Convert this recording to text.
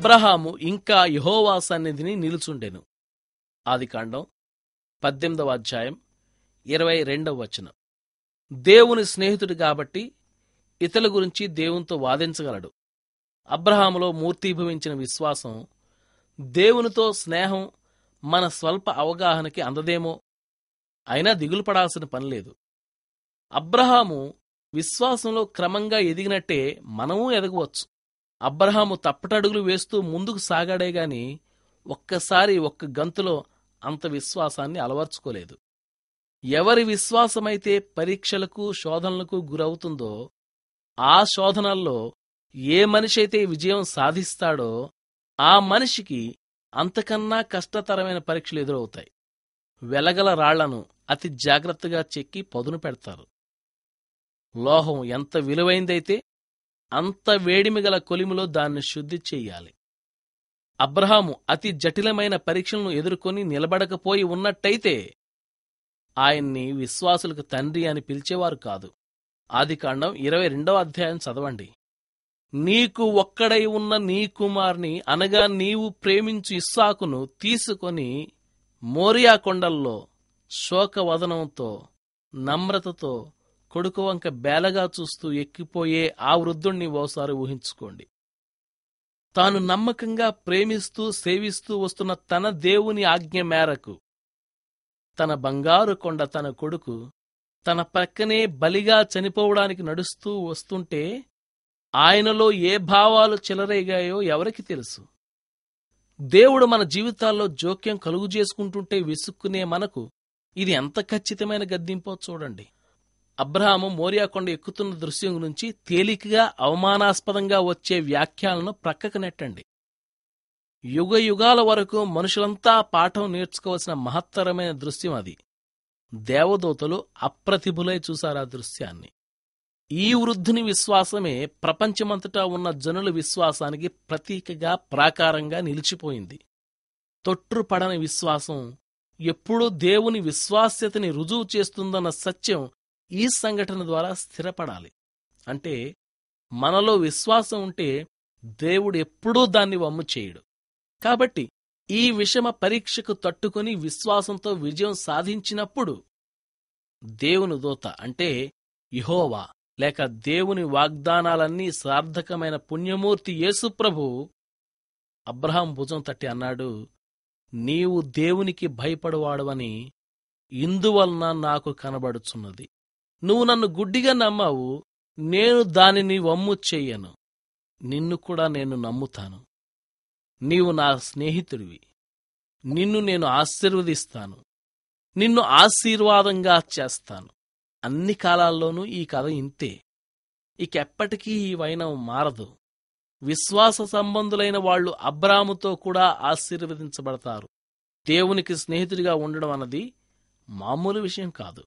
అబ్రహాము ఇంకా యహోవా సన్నిధిని నిలుచుండెను. ఆదికాండం పద్దెనిమిదవ అధ్యాయం ఇరవై రెండవ వచనం. దేవుని స్నేహితుడు కాబట్టి ఇతరుల గురించి దేవునితో వాదించగలడు. అబ్రహాములో మూర్తీభవించిన విశ్వాసం దేవునితో స్నేహం మన స్వల్ప అవగాహనకి అందదేమో? అయినా దిగులు పడాల్సిన పనిలేదు అబ్రహాము విశ్వాసంలో క్రమంగా ఎదిగినట్టే మనమూ ఎదగవచ్చు. అబ్రహాము తప్పటడుగులు వేస్తూ ముందుకు సాగాడే గాని ఒక్కసారి ఒక్క గంతులో అంత విశ్వాసాన్ని అలవర్చుకోలేదు. ఎవరి విశ్వాసమైతే పరీక్షలకు శోధనలకు గురవుతుందో ఆ శోధనల్లో ఏ మనిషి అయితే విజయం సాధిస్తాడో ఆ మనిషికి అంతకన్నా కష్టతరమైన పరీక్షలు ఎదురవుతాయి. వెలగల రాళ్ళను అతి జాగ్రత్తగా చెక్కి పదును పెడతారు. లోహం ఎంత విలువైందైతే అంత వేడిమిగల కొలిమిలో దాన్ని శుద్ధి చెయ్యాలి. అబ్రహాము అతి జటిలమైన పరీక్షలను ఎదుర్కొని నిలబడకపోయి ఉన్నట్టయితే ఆయన్ని విశ్వాసులకు తండ్రి అని పిలిచేవారు కాదు. ఆదికాండం ఇరవై రెండవ అధ్యాయం చదవండి. నీకు ఒక్కడై ఉన్న నీ కుమార్ని అనగా నీవు ప్రేమించు ఇస్సాకును తీసుకొని మోరియా కొండల్లో శోకవదనంతో నమ్రతతో కొడుకు వంక బేలగా చూస్తూ ఎక్కిపోయే ఆ వృద్ధుణ్ణి ఓసారి ఊహించుకోండి. తాను నమ్మకంగా ప్రేమిస్తూ సేవిస్తూ వస్తున్న తన దేవుని ఆజ్ఞ మేరకు తన బంగారు కొండ తన కొడుకు తన ప్రక్కనే బలిగా చనిపోవడానికి నడుస్తూ వస్తుంటే ఆయనలో ఏ భావాలు చెలరేగాయో ఎవరికి తెలుసు? దేవుడు మన జీవితాల్లో జోక్యం కలుగు చేసుకుంటుంటే విసుక్కునే మనకు ఇది ఎంత ఖచ్చితమైన గద్దింపో చూడండి. అబ్రహాము మోరియాకొండ ఎక్కుతున్న దృశ్యం గురించి తేలికగా అవమానాస్పదంగా వచ్చే వ్యాఖ్యలను ప్రక్కకు నెట్టండి. యుగ యుగాల వరకు మనుషులంతా పాఠం నేర్చుకోవలసిన మహత్తరమైన దృశ్యం అది. దేవదూతలు అప్రతిభులై చూశారా దృశ్యాన్ని. ఈ వృద్ధుని విశ్వాసమే ప్రపంచమంతటా ఉన్న జనుల విశ్వాసానికి ప్రతీకగా ప్రాకారంగా నిలిచిపోయింది. తొట్టుపడని విశ్వాసం ఎప్పుడూ దేవుని విశ్వాస్యతని రుజువు చేస్తుందన్న సత్యం ఈ సంఘటన ద్వారా స్థిరపడాలి. అంటే మనలో విశ్వాసం ఉంటే దేవుడు ఎప్పుడూ దాన్ని వమ్ము చేయడు. కాబట్టి ఈ విషమ పరీక్షకు తట్టుకుని విశ్వాసంతో విజయం సాధించినప్పుడు దేవుని దూత అంటే ఇహోవా లేక దేవుని వాగ్దానాలన్నీ సార్థకమైన పుణ్యమూర్తి యేసుప్రభు అబ్రహాం భుజం తట్టి అన్నాడు నీవు దేవునికి భయపడువాడవని ఇందువలన నాకు కనబడుచున్నది. నువ్వు నన్ను గుడ్డిగా నమ్మావు నేను దానిని వమ్ము చెయ్యను నిన్ను కూడా నేను నమ్ముతాను. నీవు నా స్నేహితుడివి. నిన్ను నేను ఆశీర్వదిస్తాను. నిన్ను ఆశీర్వాదంగా చేస్తాను. అన్ని కాలాల్లోనూ ఈ కథ ఇంతే. ఇకెప్పటికీ ఈ వైనం మారదు. విశ్వాస సంబంధులైన వాళ్ళు అబ్రాముతో కూడా ఆశీర్వదించబడతారు. దేవునికి స్నేహితుడిగా ఉండడం అన్నది మామూలు విషయం కాదు.